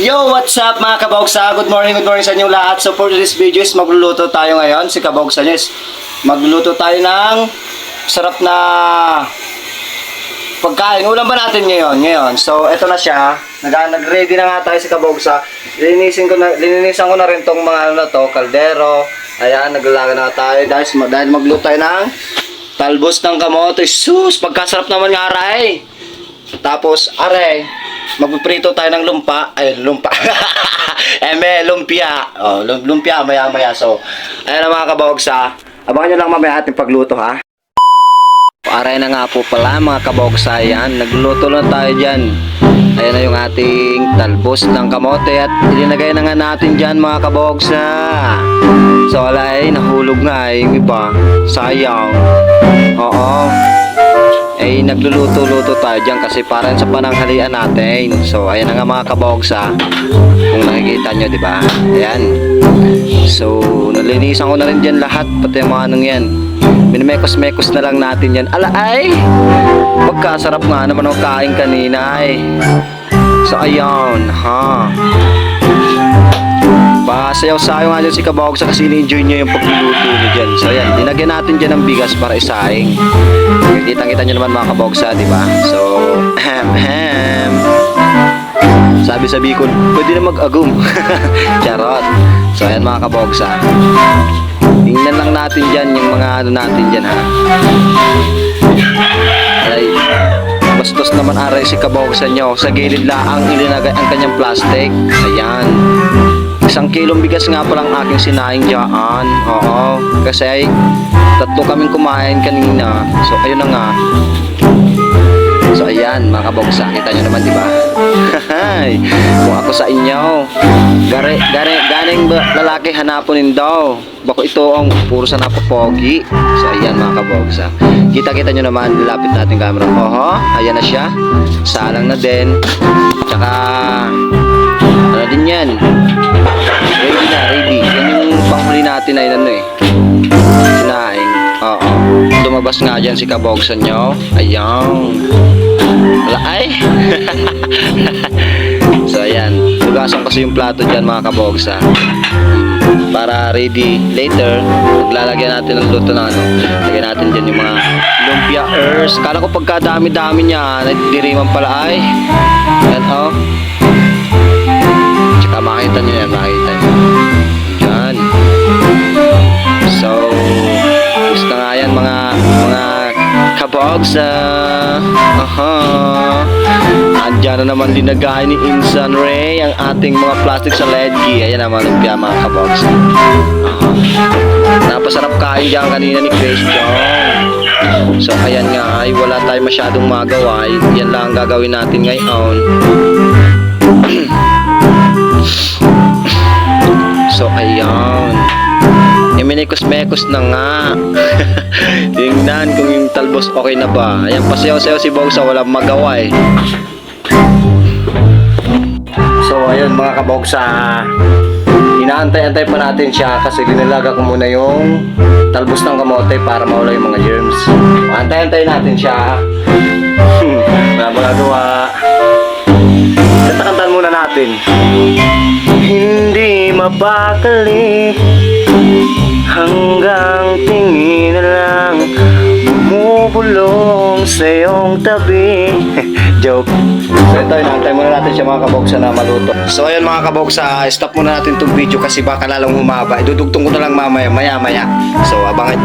Yo, what's up mga kabogsa? Good morning, good morning sa inyong lahat. So for this video is magluluto tayo ngayon. Si kabogsa niya is magluluto tayo ng sarap na pagkain. Ulam ba natin ngayon? Ngayon. So ito na siya. Nag nag-ready na nga tayo si kabogsa. Linisin ko na lininisan ko na rin tong mga ano to, kaldero. Ayan, naglalaga na tayo dahil, dahil magluto tayo ng talbos ng kamote. Sus, pagkasarap naman nga aray. Tapos, are, magpiprito tayo ng lumpa. Ay, lumpa. Eme, lumpia. Oh, lum- lumpia, maya-maya. So, ayan ang mga kabogsa. Abangan nyo lang mamaya ating pagluto, ha? Aray na nga po pala mga kabogsa yan. Nagluluto lang tayo dyan. Ayan na yung ating talbos ng kamote at ilinagay na nga natin dyan mga kabogsa. So alay, nahulog nga eh, yung iba. Sayang. Oo. Eh, nagluluto-luto tayo dyan kasi parang sa pananghalian natin. So, ayan na nga mga kabogsa. Kung nakikita nyo, di ba? Ayan. So, nalinisan ko na rin dyan lahat. Pati yung mga anong yan. Minimekos-mekos na lang natin yan. Ala ay! Pagkasarap nga naman ang kain kanina ay. So, ayun. Ha? Pasayaw-sayaw nga dyan si Kabawagsa kasi ni-enjoy niya yung pagluluto niya dyan. So ayan, dinagyan natin dyan ng bigas para isaing. Kitang-kita nyo naman mga Kabawagsa, di ba? So, ahem, ahem. Sabi sa Bicol, pwede na mag-agum. Charot. So ayan mga Kabawagsa. Tingnan lang natin dyan yung mga ano natin dyan ha. Ay, bastos naman aray si Kabawagsa nyo. Sa gilid laang ilinagay ang kanyang plastic. Ayan. Isang kilong bigas nga palang aking sinaing dyan. Oo. Kasi tatlo kaming kumain kanina. So, ayun na nga. So, ayan, mga kabogsa. Kita nyo naman, di ba? Hahay. Kung ako sa inyo, gare, gare, ganing ba lalaki hanaponin daw. Bako ito ang puro sa napapogi. So, ayan, mga kabogsa. Kita-kita nyo naman, lapit natin camera. Oho, ayan na siya. Salang na din. Tsaka, ano din yan? Ready na, ready. Yan yung panghuli natin ay ano eh. Sinaing. Oo. Lumabas nga dyan si Kabogsan nyo. Ayan. Wala ay. so ayan. Lugasan kasi yung plato dyan mga Kabogsa. Para ready later, maglalagyan natin ng luto na ano. Lagyan natin dyan yung mga lumpia ears. Kala ko pagkadami-dami niya, nagdiriman pala ay. Yan oh. Tsaka makita nyo yan, makita nyo. Yan. So, gusto nga yan mga, mga kabogs. Uh, aha. Andyan na naman linagay ni Insan Ray ang ating mga plastic sa ledgi. Ayan naman lumpia mga kabogs. Aha. Napasarap kain dyan kanina ni Christian. So, ayan nga ay wala tayong masyadong magawa. Yan lang ang gagawin natin ngayon. So, ayan. E, minikos-mekos na nga. Tingnan kung yung talbos okay na ba. Ayan, pasayaw-sayaw si Bogsa, walang magawa eh. So, ayun mga kabogsa. Inaantay-antay pa natin siya kasi dinalaga ko muna yung talbos ng kamote para mawala yung mga germs. Antay-antay natin siya. Wala magagawa. Kanta-kantan muna natin. Hindi mapakali Hanggang tingin na lang Bumubulong sa iyong tabi Joke So ito, inaantay muna natin siya mga kaboksa na maluto So ayun mga kaboksa, stop muna natin itong video kasi baka lalong humaba Idudugtong ko na lang mamaya, maya maya So abangan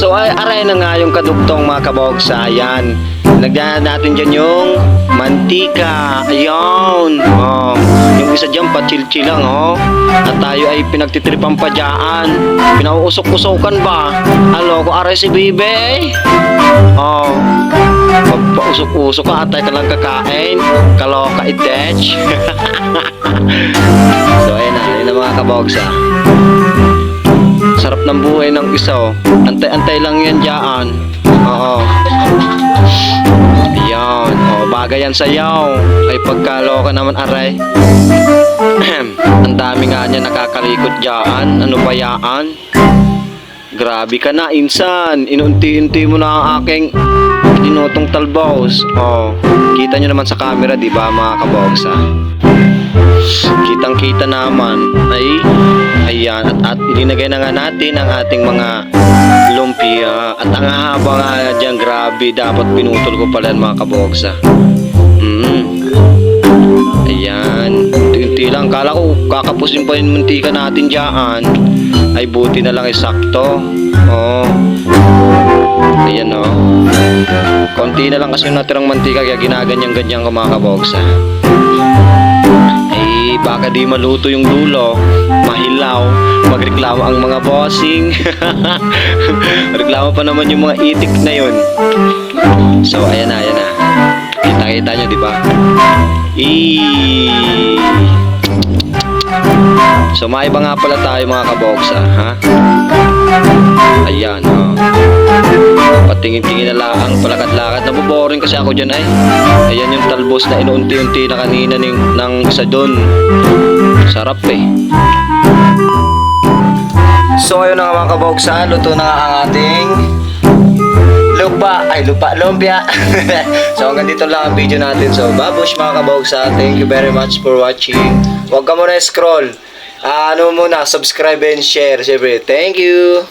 So ay aray na nga yung kadugtong mga kabogsa. Ayan. Lagyan natin dyan yung mantika. Ayan. Oh. Yung isa dyan patchil-chill lang oh. At tayo ay pinagtitripan pa dyan. Pinauusok-usokan ba? Alo ko aray si Bibe. Oh. Magpausok-usok ka at tayo ka lang kakain. Kaloka itech. so ayun na. Ayun na mga kabogsa. Sarap ng buhay ng isa oh. Antay-antay lang yan dyan. Oo. Ayan. Oh, bagay yan sa'yo. Ay pagkaloka naman aray. Ang dami nga niya nakakalikot dyan. Ano ba yaan? Grabe ka na, insan. Inunti-unti mo na ang aking dinotong talbos. Oh, Kita nyo naman sa camera, di ba mga kaboksa? Kitang kita naman ay ayan at, at ilinagay na nga natin ang ating mga lumpia. At ang haba nga dyan grabe. Dapat pinutol ko pala mga kaboksa mm. ayan. Unti lang. Kala ko kakapusin pa yung muntika natin dyan. Ay buti na lang isakto. Oh. Ayan oh. Konti na lang kasi yung natirang mantika kaya ginaganyan-ganyan ko mga kaboksa eh, baka di maluto yung dulo, mahilaw, magreklamo ang mga bossing. Reklamo pa naman yung mga itik na yun. So, ayan na, ayan na. Kita-kita nyo, di ba? Eee. So, maiba nga pala tayo mga kaboksa, ha? Ayan, oh. Patingin-tingin na lang, palakad-lakad. Naboboring kasi ako dyan ay. Ayan yung talbos na inuunti-unti na kanina ng, ng isa doon. Sarap eh. So ayun na nga mga kaboksa, luto na nga ang ating lupa, ay lupa, lumpia. so hanggang dito lang ang video natin. So babush mga kaboksa, thank you very much for watching. Huwag ka muna scroll. Ah, ano muna, subscribe and share. Siyempre, thank you.